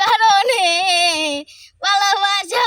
কারণে ভালোবাসা